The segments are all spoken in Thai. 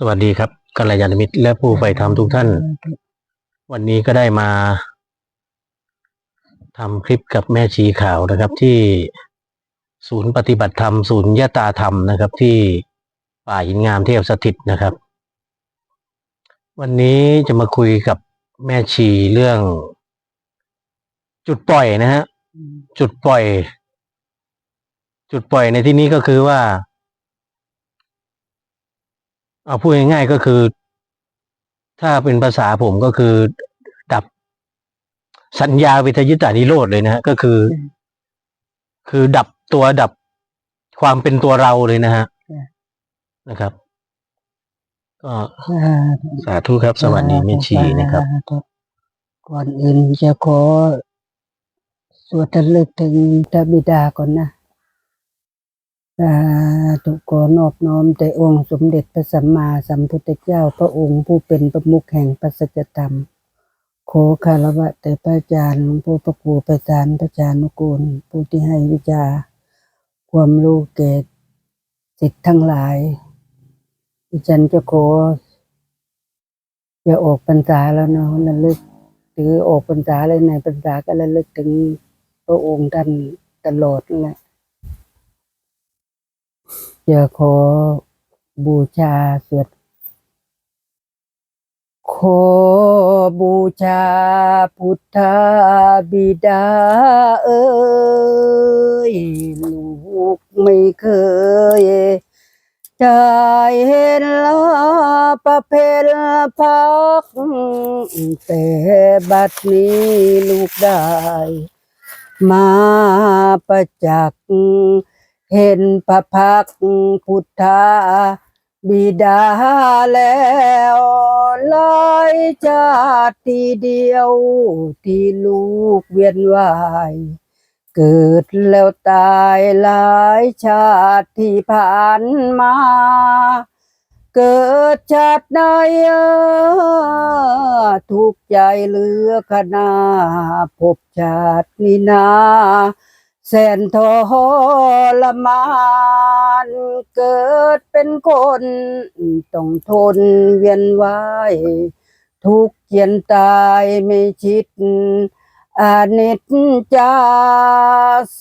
สวัสดีครับกัลยาณมิตรและผู้ใฝ่ธรรมทุกท่าน วันนี้ก็ได้มาทำคลิปกับแม่ชีขาวนะครับ ที่ศูนย์ปฏิบัติธรรมศูนย์ยตาธรรมนะครับ ที่ป่าหินงามเทพสถิตนะครับ วันนี้จะมาคุยกับแม่ชีเรื่อง จุดปล่อยนะฮะจุดปล่อย จุดปล่อยในที่นี้ก็คือว่า เอาพูดง่ายๆก็คือ ถ้าเป็นภาษาผมก็คือ ดับสัญญาวิทยุตานิโรธเลยนะฮะก็คือ คือดับตัวดับความเป็นตัวเราเลยนะฮะนะครับ ก็สาธุครับ สวัสดีแม่ชีนะครับ ก่อนอื่นจะขอสวดระลึกถึงพระบิดาก่อนนะ สาธุขอนอบน้อมแต่องค์สมเด็จพระสัมมาสัมพุทธเจ้าพระองค์ผู้เป็นประมุขแห่งพระสัจธรรมขอคารวะแต่พระอาจารย์หลวงพ่อพระครูประธานพระอาจารย์นุกูลผู้ที่ให้วิชาความรู้แก่สิทธิ์ทั้งหลายดิฉันจะขอจะออกพรรษาแล้วเนาะระลึกถือออกพรรษาเลยในพรรษาก็ระลึกถึงพระองค์ท่านตลอดนั่นแหละ จะขอบูชาสวดขอบูชาพุทธบิดาเอ้ยลูกไม่เคยใจเห็นลาประเพณพักแต่บัดนี้ลูกได้ มาประจักษ์ เห็นพระพักพุทธาบิดาแล้วหลายชาติทีเดียว ที่ลูกเวียนว่ายเกิดแล้วตายหลายชาติที่ผ่านมา เกิดชาติใดเอ่อทุกใจเหลือขนาพบชาตินี้นา แสนทรมานเกิดเป็นคนต้องทนเวียนว่ายทุกข์เกียนตายไม่ชิดอานิจจา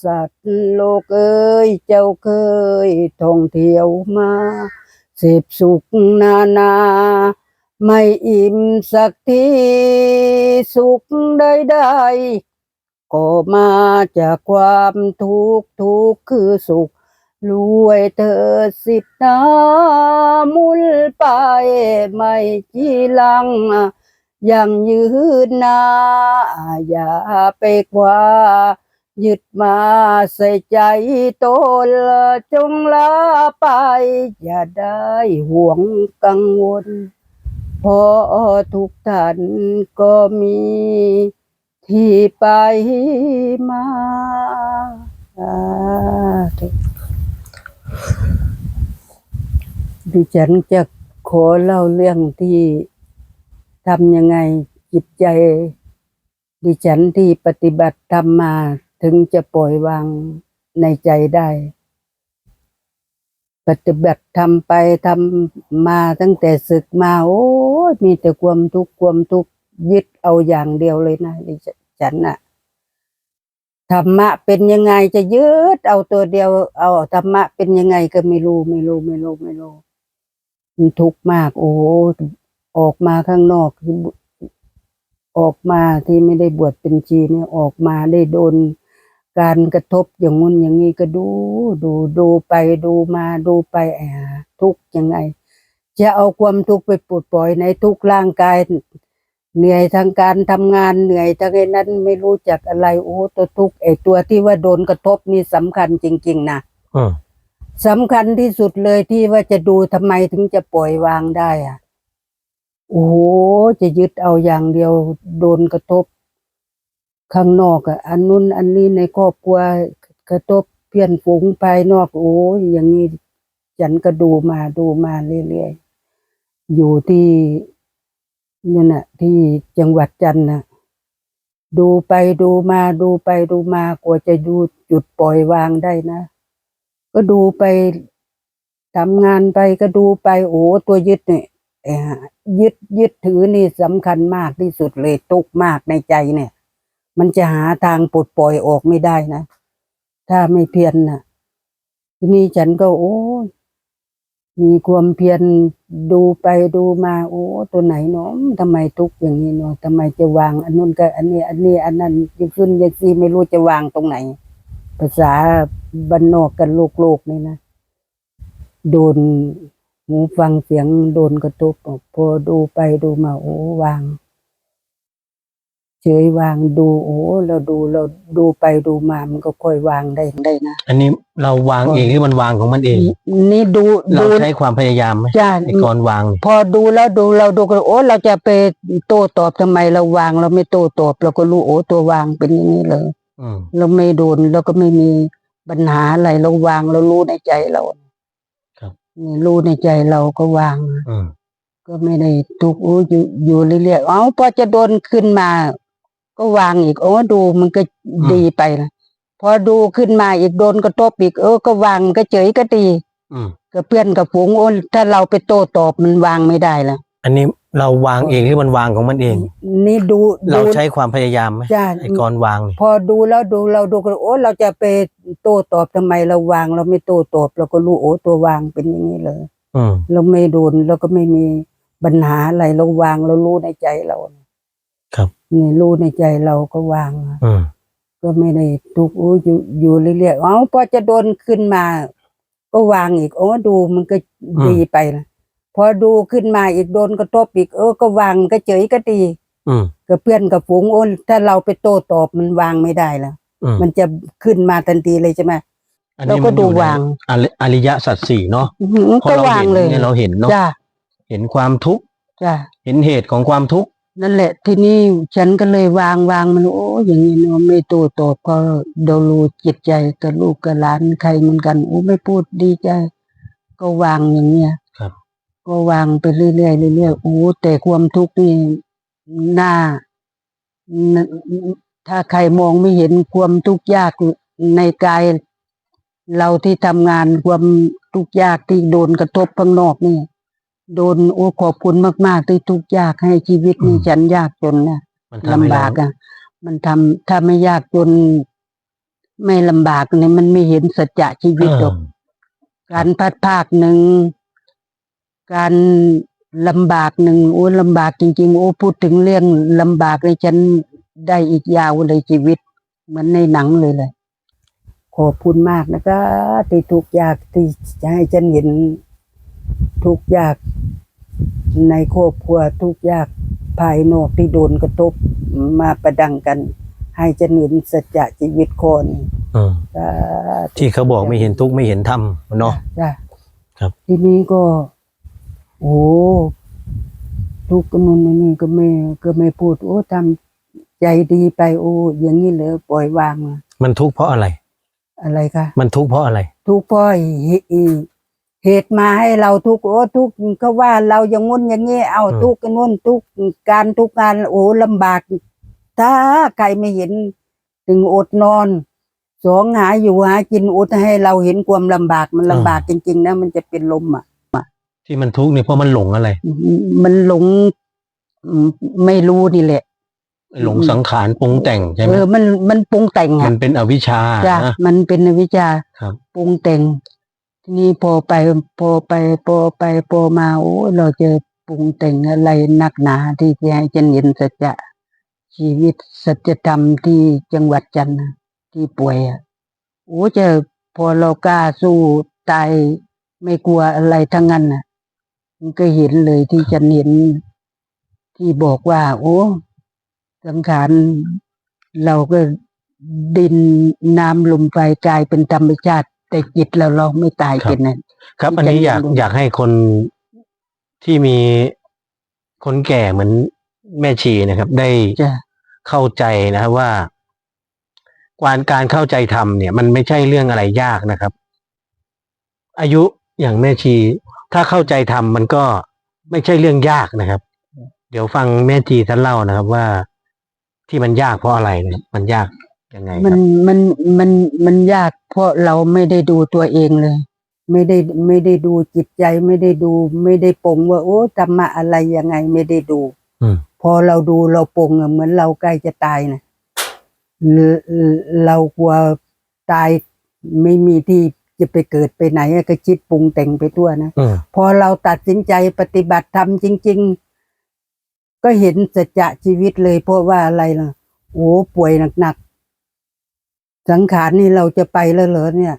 สัตว์โลกเอ้ยเจ้าเคยท่องเที่ยวมาเสพสุขนานา ไม่อิ่มสักทีสุขใดๆ ก็มาจากความทุกข์ทุกข์คือสุขรวยเธอสิทธามุลไปไม่จีลังยังยืนนาอย่าไปกว่ายึดมาใส่ใจตนจงลาไป อย่าได้ห่วงกังวลเพราะทุกท่านก็มี ที่ไปมาสาดิฉันจะขอเล่าเรื่องที่ทำยังไงจิตใจ ดิฉันที่ปฏิบัติธรรมาถึงจะปล่อยวางในใจได้ ปฏิบัติทำไปทำมาตั้งแต่ศึกมา โอ้ยมีแต่ความทุกข์ความทุกข์ ยึดเอาอย่างเดียวเลยนะดิฉันน่ะธรรมะเป็นยังไงจะยึดเอาตัวเดียว เอาธรรมะเป็นยังไงก็ไม่รู้ไม่รู้ไม่รู้ไม่รู้มันทุกข์มาก โอ้ออกมาข้างนอกอออกมาที่ไม่ได้บวชเป็นชีเนี่ยออกมาได้โดนการกระทบอย่างงุ้นอย่างนี้ก็ดู ดูดูไปดูมาดูไปแอบทุกข์ยังไง จะเอาความทุกข์ไปปลดปล่อยในทุกร่างกาย เหนื่อยทางการทำงานเหนื่อยทั้งไอ้นั้นไม่รู้จักอะไรโอ้ตัวทุกข์ไอ้ตัวที่ว่าโดนกระทบนี่สำคัญจริง ๆนะอืมสำคัญที่สุดเลยที่ว่าจะดูทำไมถึงจะปล่อยวางได้อะโอ้โหจะยึดเอาอย่างเดียวโดนกระทบ ข้างนอกอะอันนู้นอันนี้ในครอบครัวกระทบเพี้ยนฝูงภายนอกโอ้ยอย่างนี้ฉันก็ดูมาดูมาเรื่อยๆอยู่ที่ นี่นน่ะที่จังหวัดจันทร์นะดูไปดูมาดูไปดูมากว่าจะดูจุดปล่อยวางได้นะ ก็ดูไปทำงานไปก็ดูไปโอ้ตัวยึดเนี่ยยึดยึดถือนี่สำคัญมากที่สุดเลยตุกมากในใจเนี่ย มันจะหาทางปลดปล่อยออกไม่ได้นะ ถ้าไม่เพียรนะทีนี้ฉันก็โอ้ย มีความเพียรดูไปดูมาโอ้ตัวไหนเนาะทำไมทุกอย่างนี้เนาะทำไมจะวางอันนู้นก็อันนี้ อันนี้อันนั้นยังขึ้นยังซีไม่รู้จะวางตรงไหน ภาษาบรรนอกกันโลกโลกนี่นะโดนหูฟังเสียงโดนกระทบพอดูไปดูมาโอ้วาง เฉยวางดูโอ้เราดูเราดูไปดูมามันก็ค่อยวางได้ได้นะอันนี้เราวางเองหรือมันวางของมันเอง นี่ดูเราดูใช้ความพยายามไหมจ้าในก่อนวาง พอดูแล้วดูเราดูก็โอ้เราจะไปโต้ตอบทำไมเราวางเราไม่โต้ตอบเราก็รู้โอ้ตัววางเป็นอย่างนี้เลยอืมเราไม่โดนเราก็ไม่มีปัญหาอะไรเราวางเรารู้ในใจเราครับนี่รู้ในใจเราก็วางอืมก็ไม่ได้ทุกข์โอ้อยู่อยู่เรื่อยๆเอ้าพอจะโดนขึ้นมา ก็วางอีกโอ้ดูมันก็ดีไปนะพอดูขึ้นมาอีกโดนกระทบอีกเออก็วางก็เฉยก็ดีอืมกับเพื่อนกับฝูงโอ้ถ้าเราไปโต้ตอบมันวางไม่ได้ละอันนี้เราวางเองหรือมันวางของมันเอง นี่ดูเราดูใช้ความพยายามไหมจ้าไอ้ก่อนวางนี่พอดูแล้วดูเราดูก็โอ้เราจะไปโต้ตอบทำไมเราวาง เราไม่โต้ตอบเราก็รู้โอ้ตัววางเป็นอย่างนี้เลยอืมเราไม่โดนเราก็ไม่มีปัญหาอะไรเราวางเรารู้ในใจเราครับ นี่รู้ในใจเราก็วางอืมก็ไม่ได้ทุกข์โอ้อยู่อยู่เรื่อยๆเอ้าพอจะโดนขึ้นมา ก็วางอีกโอ้ดูมันก็ดีไปนะพอดูขึ้นมาอีกโดนกระทบอีกเออก็วางก็เฉยก็ดีอืม กับเพื่อนกับฝูงโอ้ถ้าเราไปโต้ตอบมันวางไม่ได้แล้วอืม มันจะขึ้นมาทันทีเลยใช่ไหม อันเรานี้ก็มันดูอยู่ในวาง อริอริยสัจสี่เนาะอื้อหือพอก็เราวางเห็นเลยเนี่ยเราเห็นเนาะจ้าเห็นความทุกข์จ้าเห็นเหตุของความทุกข์ นั่นแหละ ทีนี้ฉันก็เลยวางวางมันโอ้อย่างนี้เนาะไม่โต้ตอบก็เดารู้จิตใจกับลูกกับหลานใครเหมือนกันโอ้ไม่พูดดีใจ ก็วางอย่างเงี้ยครับ ก็วางไปเรื่อยๆเรื่อยๆโอ้แต่ความทุกข์นี่น่าน่าถ้าใครมองไม่เห็นความทุกข์ยากในกาย เราที่ทำงานความทุกข์ยากที่โดนกระทบข้างนอกนี่ โดนโอ้ขอบคุณมากๆที่ทุกข์ยากให้ชีวิตนี่ฉันยากจนนะมันทำให้ลำเราบากอะ มันทำถ้าไม่ยากจน ไม่ลำบากเนี่ยมันไม่เห็นสัจจะชีวิตหรอก การพัดภาคหนึ่ง การลำบากหนึ่งโอ้ลำบากจริงๆ โอ้พูดถึงเรื่องลำบากเลยฉันได้อีกยาวเลยชีวิต เหมือนในหนังเลยเลยขอบคุณมากนะคะที่ทุกข์ยากที่จะให้ฉันเห็น ทุกข์ยากในครอบครัวทุกข์ยากภายนอกที่โดนกระทบมาประดังกัน ให้ฉันเห็นสัจจะชีวิตคนอืมสาธุที่เขาบอกไม่เห็นทุกข์ไม่เห็นธรรมเนาะจ้ะครับ ทีนี้ก็ โอ้ทุกข์กนุนนี่ก็ไม่ก็ไม่พูด โอ้ทำใจดีไปโอ้อย่างนี้เลยปล่อยวางอะมันทุกข์เพราะอะไร อะไรคะมันทุกข์เพราะอะไร ทุกข์เพราะ เหตุเหตุมาให้เราทุกข์โอ้ทุกข์เขาว่าเราอย่างงุ้นอย่างงี้เอาอืมทุกข์กันนู่นทุกข์การทุกข์งานโอ้ลำบาก ถ้าใครไม่เห็นถึงอดนอนสองหาอยู่หากินอดให้เราเห็นความลำบากมันลำบากจริง ๆ นะ มันจะเป็นลมอะที่มันทุกข์เนี่ยเพราะมันหลงอะไร มันหลงอืมไม่รู้นี่แหละ หลงสังขารปรุงแต่งใช่ไหเอมอมันมันปรุงแต่งมัอะนเป็นอวิชชาจ้ะนะมันเป็นวิชาครับปรุงแต่ง ทีนี้พอไปพอไปพอไปพอมาโอ้เราจะปรุงแต่งอะไรนักหนาที่จะให้ฉันเห็นสัจจะชีวิตสัจธรรมที่จังหวัดจันทร์ที่ป่วยอะโอ้จะพอเรากล้าสู้ตายไม่กลัวอะไรทั้งนั้นน่ะมันก็เห็นเลยที่ฉันเห็นที่บอกว่า โอ้สังขารเราก็ดินน้ำลมไฟกลายเป็นธรรมชาติ แต่จิตเราเราไม่ตายครับเป็นนั่นครับที่อันนี้จะอยากเรียนรู้อยากให้คนที่มีคนแก่เหมือนแม่ชีนะครับ ได้จะเข้าใจนะครับว่าการการเข้าใจธรรมเนี่ย มันไม่ใช่เรื่องอะไรยากนะครับ อายุอย่างแม่ชี ถ้าเข้าใจธรรมมันก็ไม่ใช่เรื่องยากนะครับ เดี๋ยวฟังแม่ชีท่านเล่านะครับว่าที่มันยากเพราะอะไรนะครับมันยาก ยังไงคมันรับมันมันมันยากเพราะเราไม่ได้ดูตัวเองเลย ไม่ได้ไม่ได้ดูจิตใจไม่ได้ดู ไม่ได้ปรงว่าโอ้ธรรมะอะไรยังไงไม่ได้ดู อืมพอเราดูเราปรงอะเหมือนเราใกล้จะตายนะเรเรากลัวตายไม่มีที่จะไปเกิดไปไหนอะก็คิดปรุงแต่งไปทั่วนะ อืมพอเราตัดสินใจปฏิบัติธรรมจริง ๆ ก็เห็นสัจจะชีวิตเลยเพราะว่าอะไรล่ะ โอ้ป่วยหนักๆ สังขารนี่เราจะไปแล้วเหรอเนี่ย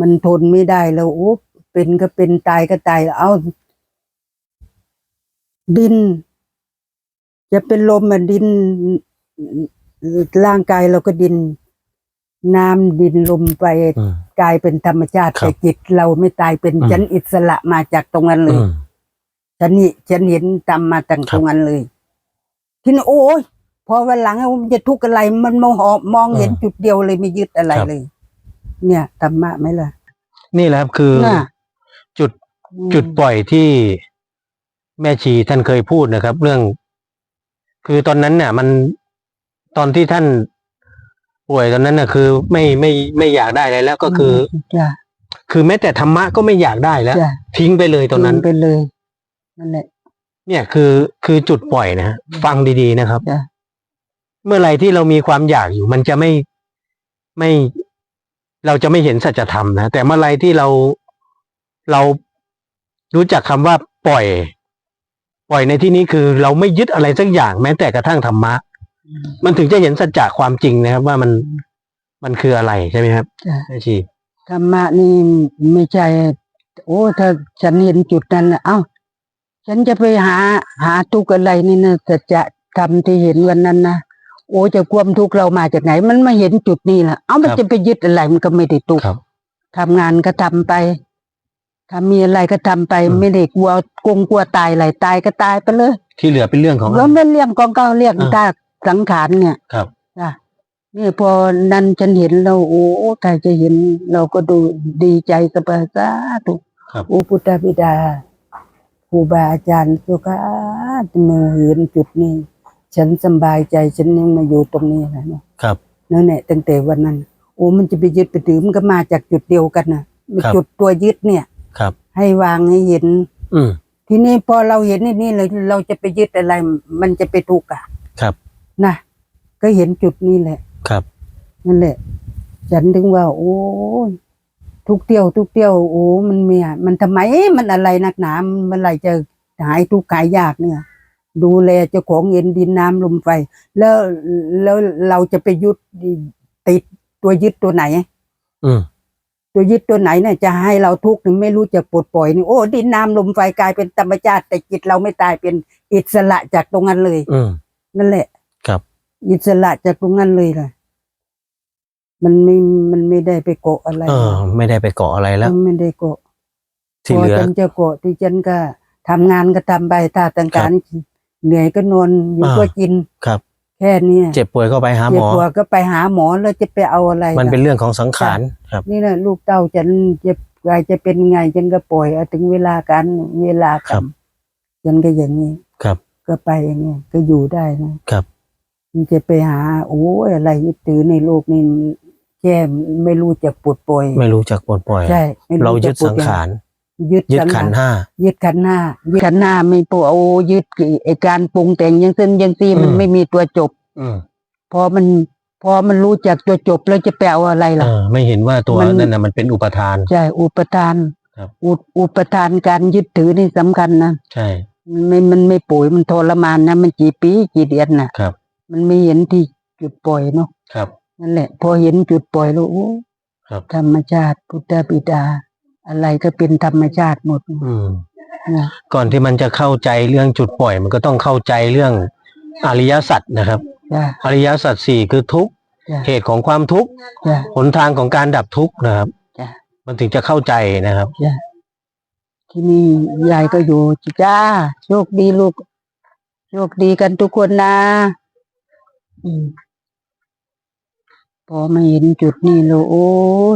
มันทนไม่ได้แล้วโอ้เป็นก็เป็นตายก็ตายเอาดิน จะเป็นลมอะดิน ร่างกายเราก็ดิน น้ำดินลมไปอืมกลายเป็นธรรมชาติครับแต่จิตเราไม่ตายเป็นอืมฉันอิสระมาจากตรงนั้นเลอืยมฉันนี่ฉันเห็นตามมาตั้งครับตรงนั้นเลยทีนี้โอ้ย พอวันหลังมันจะทุกข์อะไร มันมองหอบมองเห็นจุดเดียวเลยไม่ยึดอะไรเลย เนี่ยธรรมะไหมล่ะ นี่แหละครับคือน่ะจุดอืมจุดปล่อยที่แม่ชีท่านเคยพูดนะครับ เรื่อง คือตอนนั้นเนี่ย มันตอนที่ท่านป่วยตอนนั้นน่ะ คือไม่ไม่ไม่อยากได้อะไรแล้วก็คือจ้ะคือแม้แต่ธรรมะก็ไม่อยากได้แล้วจ้ะทิ้งไปเลยตอนนั้นทิ้งไปเลยนั่นแหละเนี่ยคือคือจุดปล่อยนะฮะฟังดีๆนะครับจ้ะ เมื่อไหรที่เรามีความอยากอยู่ มันจะไม่ไม่เราจะไม่เห็นสัจธรรมนะแต่เมื่อไหรที่เราเรารู้จักคำว่าปล่อย ปล่อยในที่นี้คือ เราไม่ยึดอะไรสักอย่างแม้แต่กระทั่งธรรมะ มันถึงจะเห็นสัจจะความจริงนะครับ ว่ามันมันคืออะไรใช่ไหมครับจ้ะแม่ชีธรรมะนี่ไม่ใช่โอ้ถ้าฉันเห็นจุดนั้นน่ะเอ้าฉันจะไปหาหาทุกข์อะไรนี่นะสัจธรรมที่เห็นวันนั้นนะ โอ้จะความทุกข์เรามาจากไหน มันมาเห็นจุดนี้แหละเอ้ามันจะไปยึดอะไรมันก็ไม่ได้ทุกข์ครับ ทำงานก็ทำไปถ้ามีอะไรก็ทำไป อืม ไม่ได้กลัวกงกลัวตายอะไรตายก็ตายไปเลยที่เหลือเป็นเรื่องของ แล้วไม่เลี่ยงกองเก้าเลี่ยงอ่า ตาสังขารเนี่ยครับ จ้ะนี่พอนั้นฉันเห็นเราโอ้ใครจะเห็น เราก็ดูดีใจสบายสาธุครับโอ้พุทธบิดาครูบาอาจารย์เจ้าค่ะมือเห็นจุดนี้ ฉันสำบายใจฉันยังมาอยู่ตรงนี้นะเนี่ยครับ นั่นแหละตั้งแต่วันนั้น โอ้มันจะไปยึดไปถือมันก็มาจากจุดเดียวกันนะมันครับจุดตัวยึดเนี่ย ครับ ให้วางให้เห็น อืมทีนี้พอเราเห็นนี่นี่เลยเราจะไปยึดอะไร มันจะไปทุกข์อะครับนะก็เห็นจุดนี้แหละ ครับ นั่นแหละ ฉันถึงว่า โอ้ยทุกเที่ยว ทุกเที่ยวโอ้มันเมียมันทำไมมันอะไรนักหนามันอะไรจะหายทุกข์หายยากเนี่ย ดูแลเจ้าของเงินดินน้ำลมไฟ แล้วแล้วเราจะไปยึดติดตัวยึดตัวไหนอืมตัวยึดตัวไหนเนี่ยจะให้เราทุกข์นี่ไม่รู้จะปลดปล่อยนี่โอ้ดินน้ำลมไฟกลายเป็นธรรมชาติแต่จิตเราไม่ตายเป็นอิสระจากตรงนั้นเลยอืมนั่นแหละ ครับ อิสระจากตรงนั้นเลยล่ะมันไม่ มันไม่ได้ไปเกาะอะไรเออไม่ได้ไปเกาะอะไรแล้วมันไม่ได้เกาะที่พอเหลือฉันจะเกาะที่ฉันก็ทำงานก็ทำไปถ้าต่างการ เหนื่อยก็นอนอยู่อ่าก็กินครับ แค่เนี้ยเจ็บป่วยก็ไปหาหเจ็มบอปวดก็ไปหาหมอแล้วจะไปเอาอะไร มันเป็นล่ะเรื่องของสังขารครับ นี่แหละลูกเต้าฉันจะใครจะเป็นไงฉันก็ปล่อยเอาถึงเวลากันเวลาครักับนฉันก็อย่างนี้ครับ ก็ไปอย่างนี้ก็อยู่ได้นะครับมันจะไปหาโอ้ยอะไรยึดถือในโลกนี้แค่ไม่รู้จักปลดปล่อยไม่รู้จักปลดปล่อยใช่ไม่เรายึจัดกปลสังขาร ยึดยึดสังขันธ์ขารห้ายึดขันธ์หน้ายึดขันธ์หน้าไม่ปโอ้ยึดไอการปรุงแต่งยังซึ่งยังซีมันอืมไม่มีตัวจบ อืมพอมันพอมันรู้จักตัวจบแล้วจะแปลว่าอะไรเอล่ะอไม่เห็นว่าตัวมันนั่นน่ะมันเป็นอุปทานใช่อุปทานครับอุอุปทานการยึดถือนี่สำคัญนะใช่มันไม่มันไม่ป่วยมันทรมานนะมันกี่ปีกี่เดือนน่ะครับ มันไม่เห็นที่จุดปล่อยเนาะครับนั่นแหละ พอเห็นจุดปล่อยแล้วโอ้ครับธรรมชาติพุทธบิดา อะไรก็เป็นธรรมชาติหมดอืม นะก่อนที่มันจะเข้าใจเรื่องจุดปล่อย มันก็ต้องเข้าใจเรื่องอริยสัจนะครับ จ้ะอริยสัจสี่คือทุกข์จ้ะเหตุของความทุกข์จ้ะ หนทางของการดับทุกข์นะครับจ้ะ มันถึงจะเข้าใจนะครับจ้ะที่นี่ยายก็อยู่จ้า โชคดีลูก โชคดีกันทุกคนนะ อืมพอมาเห็นจุดนี้แล้วโอ้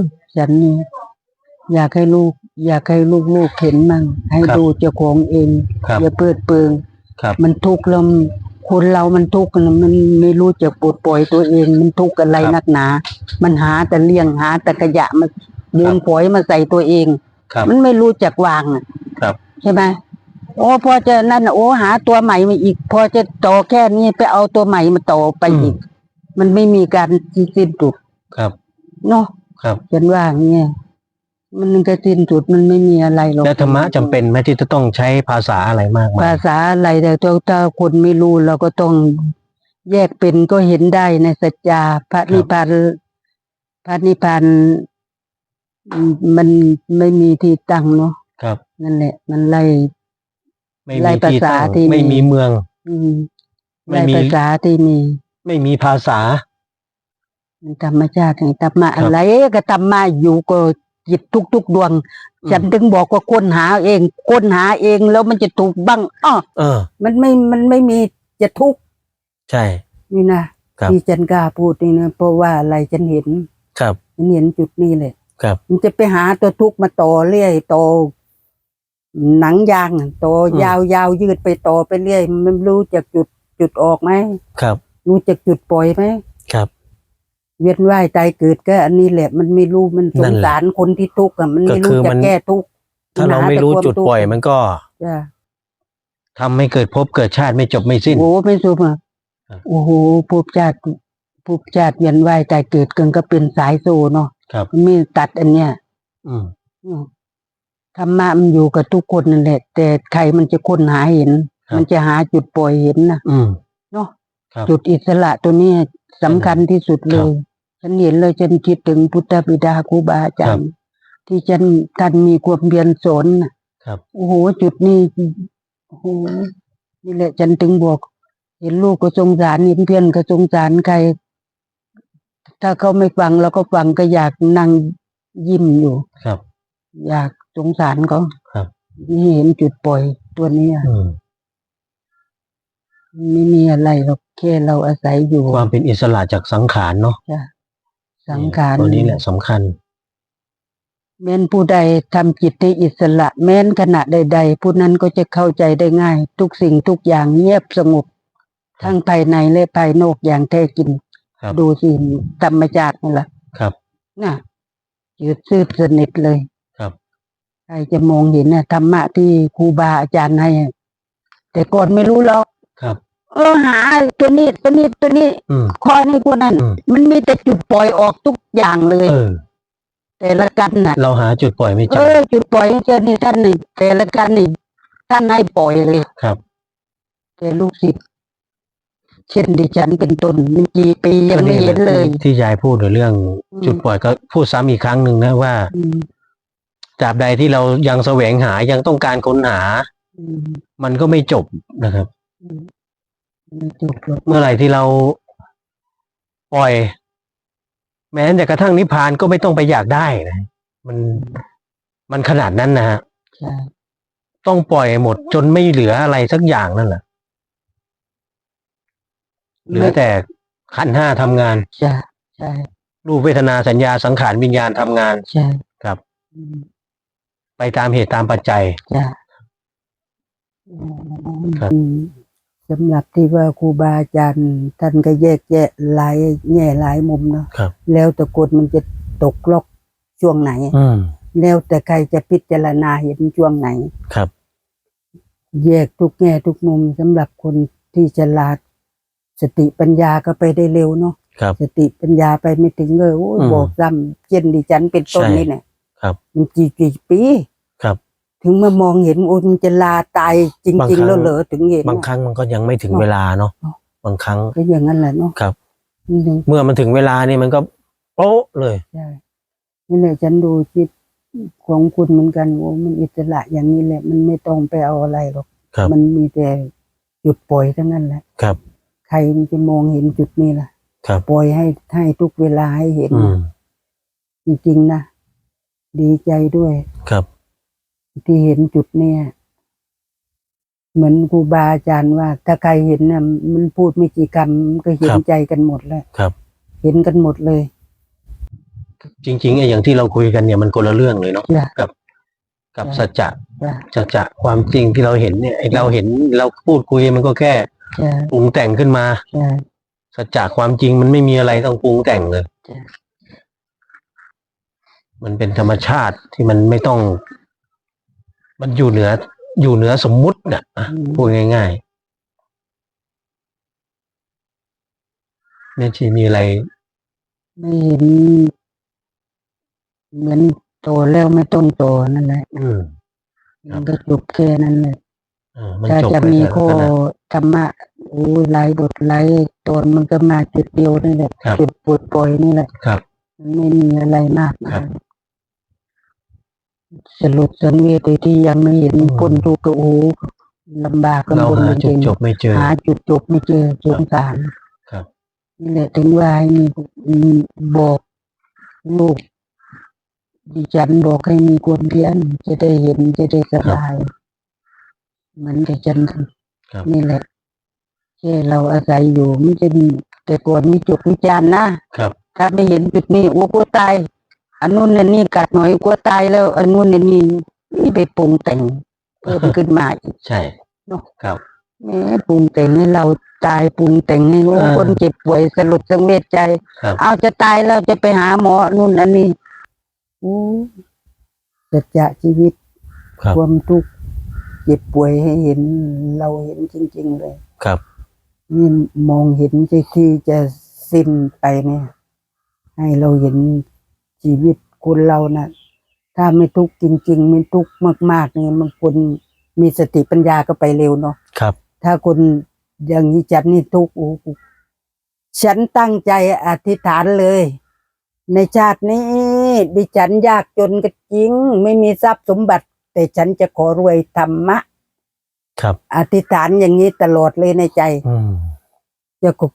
ยฉันนี่ อยากให้ลูก อยากให้ลูกๆเห็นมั่งให้ครับดูเจ้าของเองครับ อย่าเปิดเปิง ครับ มันทุกข์แล้วคนเรามันทุกข์นะมันไม่รู้จะปลดปล่อยตัวเอง มันทุกข์อะไรครับนักหนา มันหาแต่เลี่ยงหาแต่ขยะมาโยนครับฝอยมาใส่ตัวเอง ครับ มันไม่รู้จักวางอะครับ ใช่ไหมโอ้พอจะนั่นน่ะโอ้หาตัวใหม่มาอีก พอจะต่อแค่นี้ไปเอาตัวใหม่มาต่อไปอีก มันไม่มีการสิ้นสุดครับ เนาะครับ ฉันว่าอย่างเงี้ย มันก็สิ้นสุดมันไม่มีอะไรหรอกแล้วธรรมะจำเป็นไหมที่จะต้องใช้ภาษาอะไรมากมายภาษาอะไรแต่ถ้าถ้าคนไม่รู้เราก็ต้องแยกเป็นก็เห็นได้ในสัจจาพระนิพพานพระนิพพานอืมมันไม่มีที่ตั้งเนาะครับ นั่นแหละ มันไล่ไม่ไล่มีที่ภาษาตั้งที่มีไม่มีเมือง อืมไม่ไล่มี ภาษาที่มี ไม่มีภาษา มันธรรมชาติแห่งธรรมะครับ อะไรก็ธรรมะอยู่ก็ จิตทุก ๆ ดวงอืมฉันถึงบอกว่าค้นหาเองค้นหาเองแล้วมันจะถูกบ้างอ้อเออ มันไม่มันไม่มีจะทุกข์ใช่ นี่นะครับ ที่ฉันกล้าพูดนี่นะเพราะว่าอะไรฉันเห็นครับฉันเห็นจุดนี้เลย ครับ มันจะไปหาตัวทุกข์มาต่อเรื่อยต่อหนังยางอะต่ออมยาวยาวยืดไปต่อไปเรื่อย มันรู้จักจุดจุดออกไหมครับ รู้จักจุดปล่อยไหมครับ เวียนว่ายตายเกิดก็ อันนี้แหละมันไม่รู้มันสนั่งนแหละสารคนที่ทุกข์อะมันไม่ก็คืรู้อจัมักนแก้ทุกข์ถ้าเราไม่รู้จุดปล่อยมันก็จ้ะทำให้เกิดภพเกิดชาติไม่จบไม่สิ้นโอ้ไม่สุภาพครับโอ้โหภพชาติภพชาติเวียนว่ายตายเกิดกันก็เป็นสายโซเนาะครับมันไม่ตัดอันเนี้ยอืมอืมธรรมะมันอยู่กับทุกคนนั่นแหละ แต่ใครมันจะค้นหาเห็นครับมันจะหาจุดปล่อยเห็นนะอืมเนาะครับจุดอิสระตัวเนี้ยสำคัญที่สุดเลครัยบ ฉันเห็นเลยฉันคิดถึงพุทธบิดาครูบาอาจารย์ที่ฉันท่านมีความเพียรสอนน่ะครับโอ้โหจุดนี้โอ้โหนี่แหละฉันถึงบอก เห็นลูกก็สงสารเห็นเพื่อนก็สงสารใคร ถ้าเขาไม่ฟังเราก็ฟังก็อยากนั่งยิ้มอยู่ครับ อยากสงสารเขาครับ นี่เห็นจุดปล่อยตัวเนี้ยอืมไม่มีอะไรหรอกแค่เราอาศัยอยู่ ความเป็นอิสระจากสังขารเนาะจ้ะ สังขารตัวนี้แหละสำคัญ แม้นผู้ใดทำจิตให้อิสระ แม้นขณะใด ๆ ผู้นั้นก็จะเข้าใจได้ง่าย ทุกสิ่งทุกอย่างเงียบสงบ ทั้งภายในและภายนอกอย่างแท้จริงครับดูสิธรรมชาตินี่แหละครับน่ะจืดซืดสนิทเลยครับใครจะมองเห็นนะธรรมะที่ครูบาอาจารย์ให้อะแต่ก่อนไม่รู้หรอกครับ เออหาตัวนี้ตัวนี้ตัวนี้อืม คอยให้คนนั้น อืม มันมีแต่จุดปล่อยออกทุกอย่างเลย เออ แต่ละกันน่ะ เราหาจุดปล่อยไม่เจเอออ จุดปล่อยให้เจอนี่ท่านนี่แต่ละกันนี่ท่านให้ปล่อยเลยครับ แต่ลูกศิษย์เช่นดิฉันเป็นต้นมันกี่ปียังไม่เห็นเลย ที่ยายพูดในเรื่องอืม จุดปล่อยก็พูดซ้ำอีกครั้งหนึ่งนะว่าอืมตราบใดที่เรายังแสวงหายังต้องการค้นหา อืมมันก็ไม่จบนะครับ อืมไม่จบหรอก เมื่อไหร่ที่เราปล่อย แม้แต่กระทั่งนิพพานก็ไม่ต้องไปอยากได้นะมันมันขนาดนั้นนะฮะต้องปล่อยหมดจนไม่เหลืออะไรสักอย่างนั่นแหละเหลือแต่ขันห้าทำงานใช่ใช่รูปเวทนาสัญญาสังขารวิญญาณทำงานใช่ครับไปตามเหตุตามปัจจัยครับ สำหรับที่ว่าครูบาอาจารย์ท่านก็แยกแยะหลายแง่หลายมุมเนาะครับ แล้วแต่กฎมันจะตกล็อกช่วงไหน อืมแล้วแต่ใครจะพิจารณาเห็นช่วงไหน ครับ แยกทุกแง่ทุกมุมสำหรับคนที่ฉลาด สติปัญญาก็ไปได้เร็วเนาะครับ สติปัญญาไปไม่ถึงเลยโอ้ยอืมบอกซ้ำเช่นดิฉันเป็นต้นใช่ นี่เนี่ยครับ มันกี่กี่ปีครับ ถึงมามองเห็นโอ้ยมันจะลาตายจบางริง ครั้ๆ ง แล้วเหรอถึงเห็น บางครั้งมันก็ยังไม่ถึงเวลาเนาะเนาะบางครั้งก็อย่างนั้นแหละเนาะครับ อืมเมื่อมันถึงเวลานี่มันก็โป๊ะเลย ใช่นี่แหละฉันดูจิตของคุณเหมือนกันโอ้มันอิสระอย่างนี้แหละ มันไม่ต้องไปเอาอะไรหรอกครับ มันมีแต่จุดปล่อยทั้งนั้นแหละ ครับ ใครมันจะมองเห็นจุดนี้ล่ะครับ ปล่อยให้ให้ทุกเวลาให้เห็น อืมจริงๆนะดีใจด้วย ครับ ที่เห็นจุดเนี้ยเหมือนครูบาอาจารย์ว่า ถ้าใครเห็นน่ะมันพูดไม่กี่คำมันก็เห็นครับใจกันหมดแล้วครับ เห็นกันหมดเลย จริงๆไอ้อย่างที่เราคุยกันเนี่ยมันคนละเรื่องเลยเนาะจ้ะกับ กับใช่สัจจะจ้ะสัจจะความจริงที่เราเห็นเนี่ยไอ้เราเห็นเราพูดคุยมันก็แค่ใช่ปรุงแต่งขึ้นมาใช่สัจจะความจริงมันไม่มีอะไรต้องปรุงแต่งเลยจ้ะมันเป็นธรรมชาติที่มันไม่ต้อง มันอยู่เหนืออยู่เหนือสมมุติน่ะอะอืมพูดง่ายๆแม่ชีมีอะไร ไม่เห็นเหมือนโตแล้วไม่ต้องโตนั่นแหละอืม ครับ มันก็จบแค่นั้นเลยเออมันถ้าจบจะไปมีแต่ละข้อขนาดธรรมะโอ้ยหลายบทหลายตอนมันก็มาจุดเดียวนี่แหละครับ จุดปลดปล่อยนี่แหละครับ มันไม่มีอะไรมากครัมาบย สรุปสังเวชที่ยังไม่เห็นอืมคนทุกข์ก็โอ้ลำบากกันเราบนหาจจุดริงจบไม่เจอ หาจุดจบไม่เจอสงสารครับ นี่แหละถึงว่าให้มีมีบอกลูกดิฉันบอกให้มีความเพียรจะได้เห็นจะได้สบายเหมือนกับฉันครับ นี่แหละแค่เราอาศัยอยู่ไม่จะมีแต่ก่อนมีจุดวิจารณ์นะครับ ถ้าไม่เห็นจุดนี้โอ้กลัวตาย อันนู้นอันนี้กัดหน่อยกลัวตายแล้ว อันนู้นอันนี้นี่ไปปรุงแต่งเพิ่มขึ้นมาอีกใช่เนอะครับแหม่ปรุงแต่งให้เราตายปรุงแต่งให้โอ้เออคนเจ็บป่วยสลดสังเวชใจ ครับ เอาจะตายแล้วจะไปหาหมอนู่นอันนี้โอ้สัจจะชีวิตครับ ความทุกข์เจ็บป่วยให้เห็น เราเห็นจริง ๆ เลยครับ นี่มองเห็นที่ที่จะสิ้นไปเนี่ย ให้เราเห็น ชีวิตคนเรานะ่ะ ถ้าไม่ทุกข์จริง ๆ ไม่ทุกข์มาก ๆ เนี่ยมันคนมีสติปัญญาก็ไปเร็วเนาะครับ ถ้าคนอย่างนี้จัดนี่ทุกข์โอ้โหฉันตั้งใจอธิษฐานเลย ในชาตินี้ดิฉันยากจนก็จริง ไม่มีทรัพย์สมบัติ แต่ฉันจะขอรวยธรรมะ ครับ อธิษฐานอย่างนี้ตลอดเลยในใจอืมจะขอ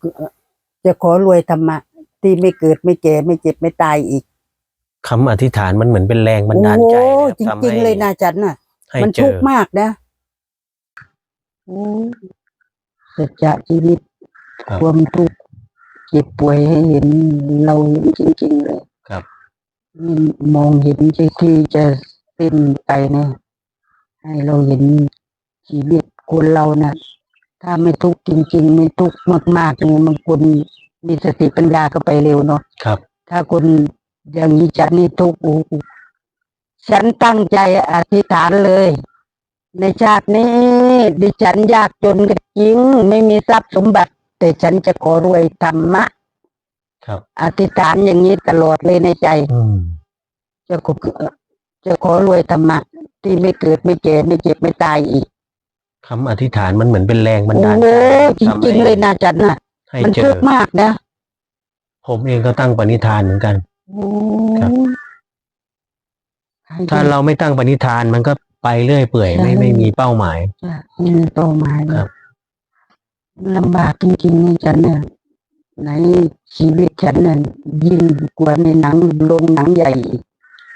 จะขอรวยธรรมะ ที่ไม่เกิดไม่แก่ไม่เจ็บไม่ตายอีก คำอธิษฐานมันเหมือนเป็นแรงบันดาลโอ้ใจโหนะครับจทำให้ริงๆเลยนะจันน่ะให้มันเจทุอกข์มากนะโอ้สัจจะชีวิตครับความทุกข์เจ็บป่วยให้เห็นเราเห็นจริงๆเลยครับนี่มองเห็นที่ที่จะสิ้นไปเนี่ยให้เราเห็นชีวิตคนเรานะ่ะ ถ้าไม่ทุกข์จริง ๆ ไม่ทุกข์มากๆเนี่ยมันคนมีสติปัญญาก็ไปเร็วเนาะครับ ถ้าคน อย่างนี้ฉันนี่ทุกข์โอ้โหฉันตั้งใจอธิษฐานเลย ในชาตินี้ ดิฉันยากจนก็จริง ไม่มีทรัพย์สมบัติ แต่ฉันจะขอรวยธรรมะ ครับ อธิษฐานอย่างนี้ตลอดเลยในใจอืมจะขอจะขอรวยธรรมะ ที่ไม่เกิดไม่แก่ไม่เจ็บไม่ตายอีกคำอธิษฐานมันเหมือนเป็นแรงบันโอ้ดาลโหใจจทำให้ริงๆเลยนะจันน่ะให้มันเจทุอกข์มากนะ ผมเองก็ตั้งปณิธานเหมือนกันโอ้ ครับให้ถ้าดูเราไม่ตั้งปณิธานมันก็ไปเรื่อยเปื่อยไม่ใช่ไม่มีเป้าหมายจ้ะนี่คือเป้าหมายครับ ลำบากจริงๆนี่ฉันเนี่ยในชีวิตฉันเนี่ยยิ่งกว่าในหนังโรงหนังใหญ่อีก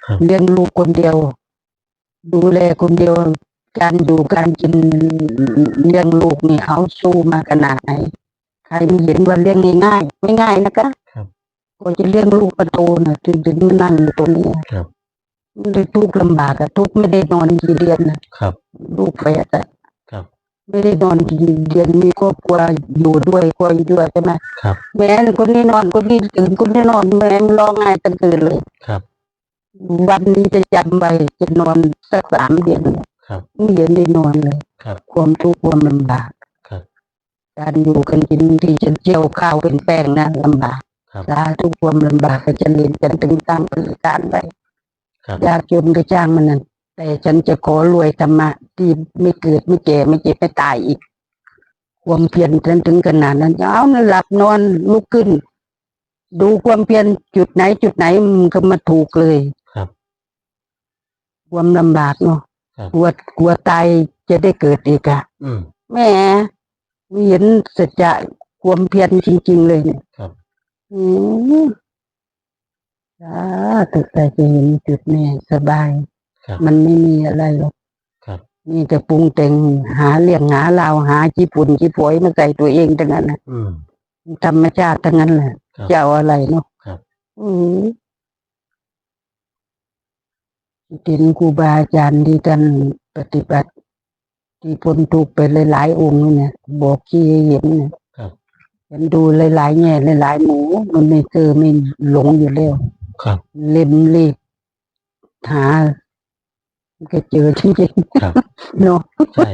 ครับ เลี้ยงลูกคนเดียว ดูแลคนเดียว การอยู่การกินเลี้ยงลูกนี่เขาสู้มาขนาดไหน ใครไม่เห็นว่าเลี้ยงง่ายๆไม่ง่ายนะคะครับ ก็จะเลี้ยงลูกกระโตนะถึงถึงมานั่งอยู่ตรงนี้ครับมันเลยทุกข์ลำบากอะทุกข์ไม่ได้นอนกี่เดือนนะครับ ลูกแฝดอะครับ ไม่ได้นอนกี่เดือนมีครอบครัวอยู่ด้วยคอยด้วยใช่ไหมครับ แม่คนนี้นอนคนนี้ตื่นคนนี้นอนแม่ร้องไห้ตั้งคืนเลยครับ วันนี้จะจำไว้จะนอนสักสามเดือนครับไม่เห็นได้นอนเลยครับ ความทุกข์ความลำบากครับการอยู่กันกินที่ฉันเจียวข้าวเป็นแป้งนะลำบากครับ สาทุกความลำบากก็จะเรียนกันตึงตั้งบริการไปครับยากจนก็จ้างมันนั่นแต่ฉันจะขอรวยธรรมะที่ไม่เกิดไม่แก่ไม่เจ็บไม่ตายอีก ความเพียรฉันถึงขนาดนั้นเอานะหลับนอนลุกขึ้น ดูความเพียรจุดไหนจุดไหนมันก็มาถูกเลยครับ ความลำบากเนาะครับกลัวกลัวตายจะได้เกิดอีกอะอืมแหม่ไม่เห็นสัจจะความเพียรจริง ๆ เลยเนี่ยครับ อืมสาธุแต่จะเห็นจุดนี้สบาย ครับ มันไม่มีอะไรหรอกครับมีแต่ปรุงแต่งหาเรื่องหาราวหาจีปุ่นจีผอยมาใส่ตัวเองทั้งนั้นนะอืม ธรรมชาติทั้งนั้นแหละครับจะเอาอะไรเนาะครับ อืมที่เป็นครูบาอาจารย์ที่ท่านปฏิบัติ ที่พ้นทุกข์ไปหลายๆองค์นี่เนี่ยบอกที่ให้เห็นเนี่ย ครับเห็นดูหลายๆแง่หลายๆหมูมันไม่เจอไม่หลงอยู่แล้วครับ เล่มรีบหาก็เจอจริงครับ ๆเนาะใช่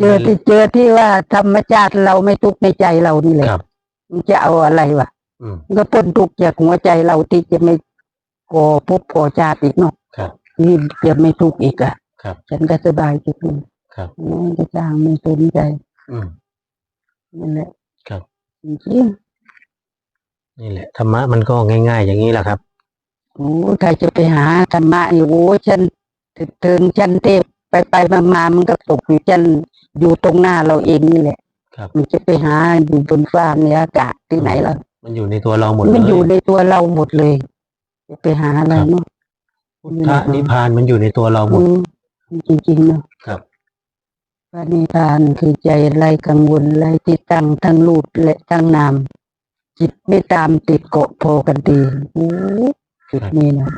เจอที่เจอที่ว่าธรรมชาติเราไม่ทุกข์ในใจเรานี่แหละครับมันจะเอาอะไรวะอืม มันก็พ้นทุกข์จากหัวใจเราที่จะไม่ก่อภพก่อชาติอีกเนาะครับที่จะไม่ทุกข์อีกอะครับฉันก็สบายจิตเลยครับ มันจะจ้างไม่สนใจอืม นั่นแหละ ครับจริงนี่แหละธรรมะมันก็ง่าย ๆ อย่างนี้แหละครับๆโอ้ใครจะไปหาธรรมะอยู่โอ้ฉันถึงฉันเทพไปไปมามามันก็ตกอยู่ฉันอยู่ตรงหน้าเราเองนี่แหละครับ มันจะไปหาอยู่บนฟ้าในอากาศที่ไหนล่ะมันอยู่ในตัวเราหมดเลมันยอยู่ในตัวเราหมดเลยจะไปหาอะไรเนาะพุทธนิพพานมันอยู่ในตัวเราหมดอืมจริงๆเนาะครับ พระนิพพานคือใจไร้กังวลไร้ที่ตั้งทั้งรูปและทั้งนาม จิตไม่ตามติดเกาะโพกันดีโอ้จุดนี้นะ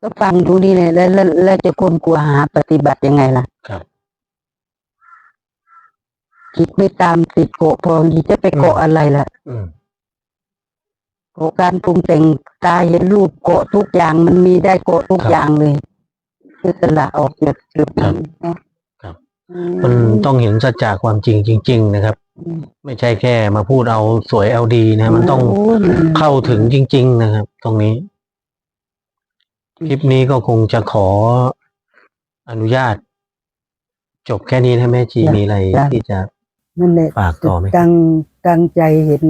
ก็ฟังดูนี่เลยแล้วแล้วแล้วจะคนกลัวหาปฏิบัติยังไงล่ะครับจิตไม่ตามติดเกาะโพจิตจะไปเกาะอะไรล่ะอืมเกาะการปรุงแต่งตาเห็นรูปเกาะทุกอย่างมันมีได้เกาะทุกอย่างเลย คือสละออกจากจุดนั้นเนาะครับอื มันต้องเห็นสัจจะความจริงจริง ๆ นะครับอืมไม่ใช่แค่มาพูดเอาสวยเอาดีนะ มันต้องโยเข้าถึงจริง ๆ นะครับ ตรงนี้ คลิปนี้ก็คงจะขออนุญาต จบแค่นี้นะแม่ชีมีอะไรที่จะนั่นแหละฝากต่อไหมครับตั้งตั้งใจเห็น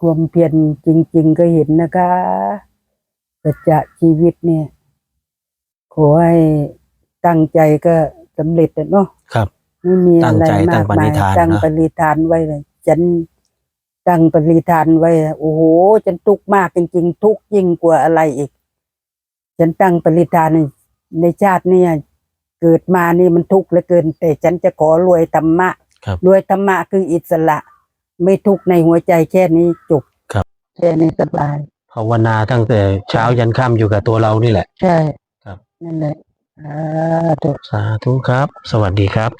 ความเพียรจริง ๆ ก็เห็นนะคะสัจจะชีวิตเนี่ย ขอให้ตั้งใจก็ สำเร็จอะเนาะครับ ไม่มีอะไรตั้งใจตั้มางกปณิมายธานตั้งนะปณิธานไว้เลยฉันตั้งปณิธานไว้อะโอ้โหฉันทุกข์มากจริงๆ ทุกข์ยิ่งกว่าอะไรอีก ฉันตั้งปณิธานในในชาติเนี่ยเกิดมานี่มันทุกข์เหลือเกิน แต่ฉันจะขอรวยธรรมะครับรวยธรรมะคืออิสระ ไม่ทุกข์ในหัวใจแค่นี้จบครับแค่นี้สบายภาวนาตั้งแต่เช้ายันค่ำอยู่กับตัวเรานี่แหละ ใช่ ครับนั่นแหละ อ่าถูกสาธุครับ สวัสดีครับ